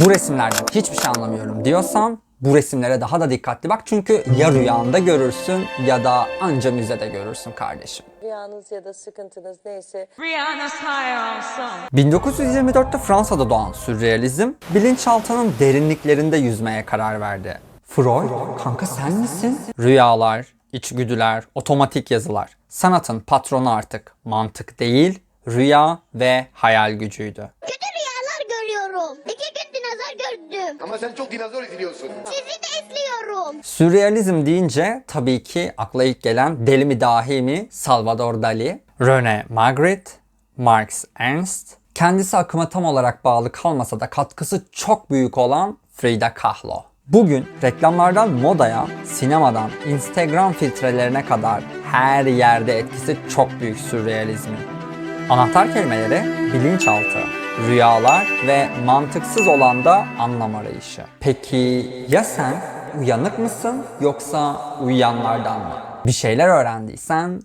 Bu resimlerden hiçbir şey anlamıyorum diyorsan bu resimlere daha da dikkatli bak çünkü ya rüyanda görürsün ya da anca müzede görürsün kardeşim. Rüyanız ya da sıkıntınız neyse higher on some. 1924'te Fransa'da doğan sürrealizm bilinçaltının derinliklerinde yüzmeye karar verdi. Freud, kanka sen misin? Rüyalar, içgüdüler, otomatik yazılar. Sanatın patronu artık mantık değil, rüya ve hayal gücüydü. Kötü rüyalar görüyorum. Dinozor gördüm. Ama sen çok dinozor izliyorsun. Sizi de izliyorum. Sürrealizm deyince tabii ki akla ilk gelen deli mi dahi mi Salvador Dali, René Magritte, Marx Ernst, kendisi akıma tam olarak bağlı kalmasa da katkısı çok büyük olan Frida Kahlo. Bugün reklamlardan modaya, sinemadan Instagram filtrelerine kadar her yerde etkisi çok büyük sürrealizmin. Anahtar kelimeleri bilinçaltı, rüyalar ve mantıksız olan da anlam arayışı. Peki ya sen uyanık mısın yoksa uyuyanlardan mı? Bir şeyler öğrendiysen